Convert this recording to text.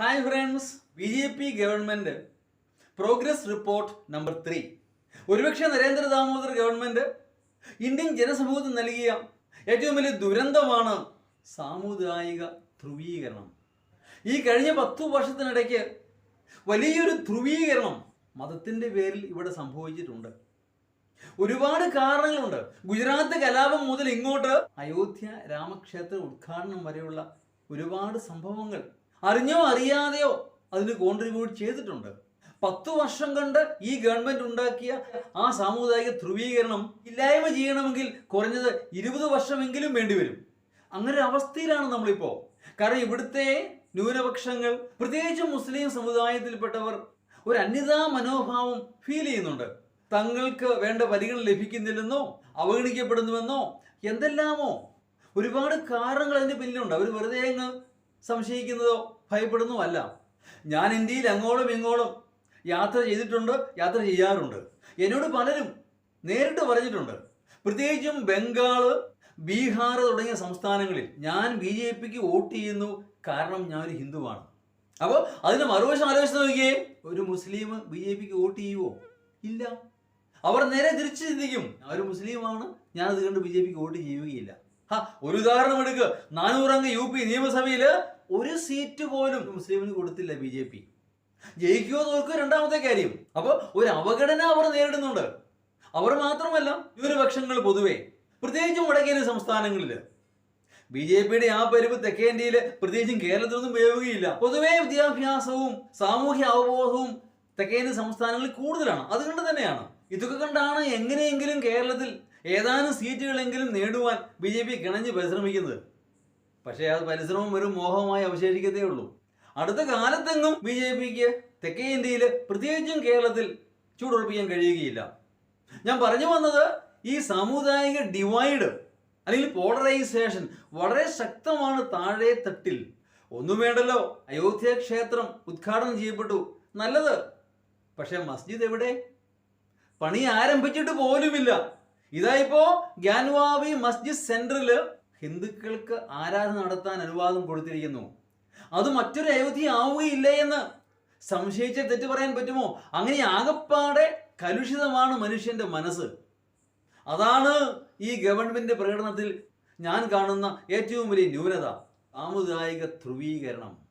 Hi friends B J P government progress report number three ഒരുപക്ഷെ Narendra Damodar government Indian ജനസമൂഹത്തിന് നൽകിയ ഏറ്റവും വലിയ ദുരന്തമാണ് സാമുദായിക ധ്രുവീകരണം. ഈ കഴിഞ്ഞ പത്തു വർഷത്തിനിടയ്ക്ക് വലിയൊരു ധ്രുവീകരണം മതത്തിന്റെ പേരിൽ ഇവിടെ സംഭവിച്ചിട്ടുണ്ട്. ഒരുപാട് കാരണങ്ങളുണ്ട്. ഗുജറാത്ത് കലാപം മുതൽ ഇങ്ങോട്ട് അയോധ്യ രാമക്ഷേത്ര ഉദ്ഘാടനം വരെയുള്ള ഒരുപാട് സംഭവങ്ങൾ അറിഞ്ഞോ അറിയാതെയോ അതിന് കോൺട്രിബ്യൂട്ട് ചെയ്തിട്ടുണ്ട്. പത്ത് വർഷം കണ്ട് ഈ ഗവൺമെന്റ് ഉണ്ടാക്കിയ ആ സാമുദായിക ധ്രുവീകരണം ഇല്ലായ്മ ചെയ്യണമെങ്കിൽ കുറഞ്ഞത് ഇരുപത് വർഷമെങ്കിലും വേണ്ടിവരും അങ്ങനെ അവസ്ഥയിലാണ് നമ്മളിപ്പോ. കാരണം ഇവിടുത്തെ ന്യൂനപക്ഷങ്ങൾ പ്രത്യേകിച്ച് മുസ്ലിം സമുദായത്തിൽപ്പെട്ടവർ ഒരു അന്യതാ മനോഭാവം ഫീൽ ചെയ്യുന്നുണ്ട്. തങ്ങൾക്ക് വേണ്ട പരിഗണന ലഭിക്കുന്നില്ലെന്നോ അവഗണിക്കപ്പെടുന്നുവെന്നോ എന്തെല്ലാമോ ഒരുപാട് കാരണങ്ങൾ അതിന് പിന്നിലുണ്ട്. അവർ വെറുതെ അങ്ങ് സംശയിക്കുന്നതോ ഭയപ്പെടുന്നതോ അല്ല ഞാൻ ഇന്ത്യയിൽ അങ്ങോളും ഇങ്ങോളും യാത്ര ചെയ്തിട്ടുണ്ട് യാത്ര ചെയ്യാറുണ്ട്. എന്നോട് പലരും നേരിട്ട് പറഞ്ഞിട്ടുണ്ട്. പ്രത്യേകിച്ചും ബംഗാൾ ബീഹാർ തുടങ്ങിയ സംസ്ഥാനങ്ങളിൽ ഞാൻ ബി ജെ പിക്ക് വോട്ട് ചെയ്യുന്നു കാരണം ഞാൻ ഒരു ഹിന്ദുവാണ്. അപ്പോൾ അതിന് മറുവശം ആലോചിച്ച് നോക്കിയേ ഒരു മുസ്ലിം ബി ജെ പിക്ക് വോട്ട് ചെയ്യുവോ? ഇല്ല. അവർ നേരെ തിരിച്ചു ചിന്തിക്കും അവർ മുസ്ലിമാണ് ഞാൻ അത് കണ്ട് ബി ജെ പിക്ക് വോട്ട് ചെയ്യുകയില്ല. ഹാ ഒരു ഉദാഹരണം എടുക്കുക നാനൂറംഗ യു പി നിയമസഭയിൽ ഒരു സീറ്റ് പോലും മുസ്ലിമിന് കൊടുത്തില്ല ബി ജെ പി. ജയിക്കുമോ തോൽക്കുക രണ്ടാമത്തെ കാര്യം. അപ്പോൾ ഒരു അവഗണന അവർ നേരിടുന്നുണ്ട്. അവർ മാത്രമല്ല ന്യൂനപക്ഷങ്ങൾ പൊതുവെ. പ്രത്യേകിച്ചും വടക്കേന്ത്യ സംസ്ഥാനങ്ങളിൽ. ബി ജെ പിയുടെ ആ പരിവ് തെക്കേ ഇന്ത്യയിൽ പ്രത്യേകിച്ചും കേരളത്തിലൊന്നും ഉപയോഗിക്കുകയില്ല പൊതുവേ വിദ്യാഭ്യാസവും സാമൂഹ്യ അവബോധവും തെക്കേന്ത്യ സംസ്ഥാനങ്ങളിൽ കൂടുതലാണ്. അതുകൊണ്ട് തന്നെയാണ്. ഇതൊക്കെ കണ്ടാണ് എങ്ങനെയെങ്കിലും കേരളത്തിൽ ഏതാനും സീറ്റുകളെങ്കിലും നേടുവാൻ ബി ജെ പി കിണഞ്ഞ് പരിശ്രമിക്കുന്നത്. പക്ഷേ അത് പരിശ്രമം ഒരു മോഹമായി അവശേഷിക്കത്തേ ഉള്ളൂ. അടുത്ത കാലത്തെങ്ങും ബി ജെ പിക്ക് തെക്കേ ഇന്ത്യയിൽ പ്രത്യേകിച്ചും കേരളത്തിൽ ചൂടുറപ്പിക്കാൻ കഴിയുകയില്ല. ഞാൻ പറഞ്ഞു വന്നത് ഈ സാമുദായിക ഡിവൈഡ് അല്ലെങ്കിൽ പോളറൈസേഷൻ വളരെ ശക്തമാണ് താഴെ തട്ടിൽ. ഒന്നും വേണ്ടല്ലോ അയോധ്യ ക്ഷേത്രം ഉദ്ഘാടനം ചെയ്യപ്പെട്ടു. നല്ലത്. പക്ഷേ മസ്ജിദ് എവിടെ? പണി ആരംഭിച്ചിട്ട് പോലുമില്ല. ഇതാ ഇപ്പോ ഗ്യാൻവാബി മസ്ജിദ് സെന്ററിൽ ഹിന്ദുക്കൾക്ക് ആരാധന നടത്താൻ അനുവാദം കൊടുത്തിരിക്കുന്നു. അത് മറ്റൊരു അയോധ്യ ആവുകയില്ല എന്ന് സംശയിച്ച തെറ്റ് പറയാൻ പറ്റുമോ? അങ്ങനെ ആകപ്പാടെ കലുഷിതമാണ് മനുഷ്യന്റെ മനസ്സ്. അതാണ് ഈ ഗവൺമെന്റ് പ്രകടനത്തിൽ ഞാൻ കാണുന്ന ഏറ്റവും വലിയ ന്യൂനത സാമുദായിക ധ്രുവീകരണം.